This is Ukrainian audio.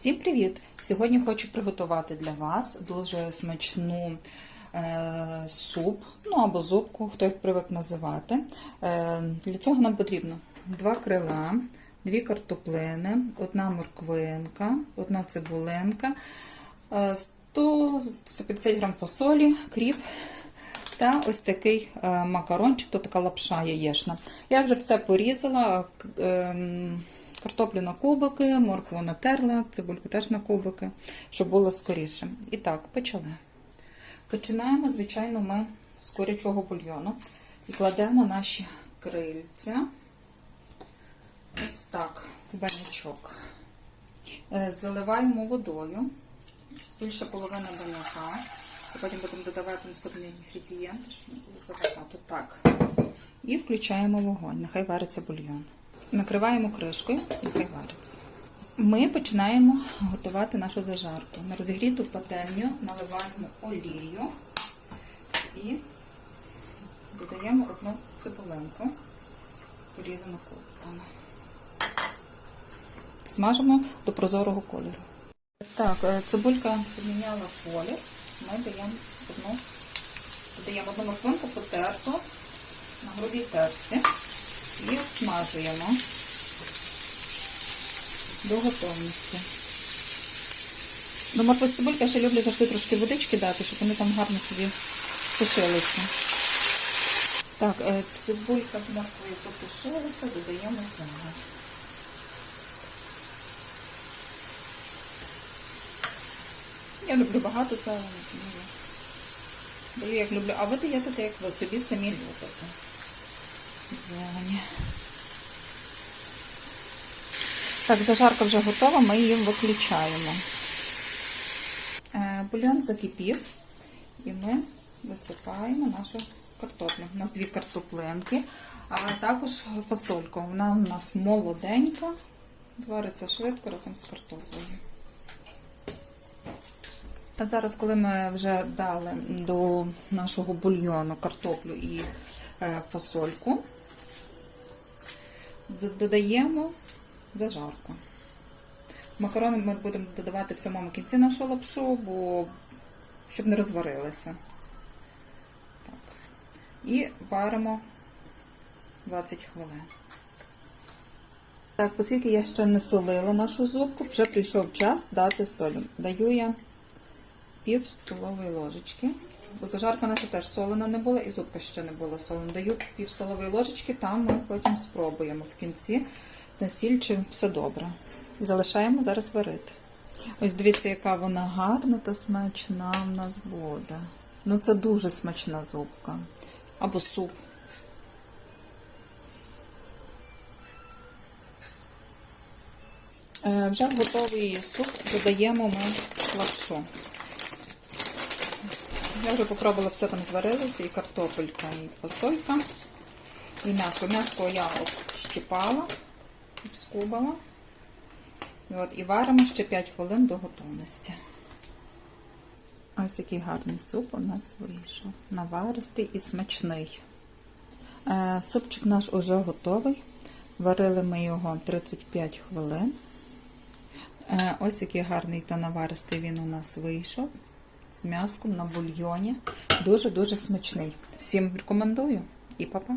Всім привіт! Сьогодні хочу приготувати для вас дуже смачну е, суп, ну або зубку, хто як привик називати. Е, для цього нам потрібно два крила, дві картоплини, одна морквинка, одна цибулинка, е, 100, 150 грам фасолі, кріп. Та ось такий е, макарончик, то така лапша яєчна. Я вже все порізала. Картоплю на кубики, моркву натерла, цибульку теж на кубики, щоб було скоріше. І так, почали. Починаємо, звичайно, ми з курячого бульйону і кладемо наші крильця. Ось так, банячок. Е, Заливаємо водою, більше половини баняка. Потім будемо додавати наступний інгредієнт, щоб не було забагато. Так. І включаємо вогонь, нехай вариться бульйон. Накриваємо кришкою, нехай вариться. Ми починаємо готувати нашу зажарку. На розігріту пательню наливаємо олію і додаємо одну цибулинку, порізану кубиками. Смажимо до прозорого кольору. Так, е, цибулька поміняла колір. Ми даємо одну, додаємо одну морквинку потерту на грудній терці обсмажуємо до готовності. До моркви цибульки я ще люблю завжди трошки водички дати, щоб вони там гарно собі тушилися. Так, е, цибулька з морквою потушилася, додаємо зелень. Я люблю багато зелені. Даю як люблю. А ви даєте як ви собі самі любите. Зелені. Так, зажарка вже готова, ми її виключаємо. Е, Бульйон закипів, і ми висипаємо нашу картоплю. У нас дві картоплинки, а також фасольку. Вона у нас молоденька, звариться швидко разом з картоплею. А зараз, коли ми вже дали до нашого бульйону картоплю і е, фасольку, додаємо зажарку. Макарони ми будемо додавати в самому кінці нашу лапшу, бо щоб не розварилися. Так. І варимо 20 хвилин. Так, оскільки я ще не солила нашу зубку, вже прийшов час дати солю. Даю я пів столової ложечки. Бо зажарка наша теж солена не була, і зубка ще не була солена. Даю пів столової ложечки, там ми потім спробуємо в кінці на сіль, все добре. Залишаємо зараз варити. Ось дивіться, яка вона гарна та смачна в нас буде. Ну, це дуже смачна зубка. Або суп. Е, Вже готовий суп додаємо ми лапшу. Я вже попробувала, все там зварилося, і картопелька, і фасолька, і м'ясо. М'ясо я от щипала, скубала. І, от, і варимо ще 5 хвилин до готовності. Ось який гарний суп у нас вийшов. Наваристий і смачний. Е, Супчик наш уже готовий. Варили ми його 35 хвилин. Е, Ось який гарний та наваристий він у нас вийшов. З м'яском на бульйоні. Дуже-дуже смачний. Всім рекомендую і па-па!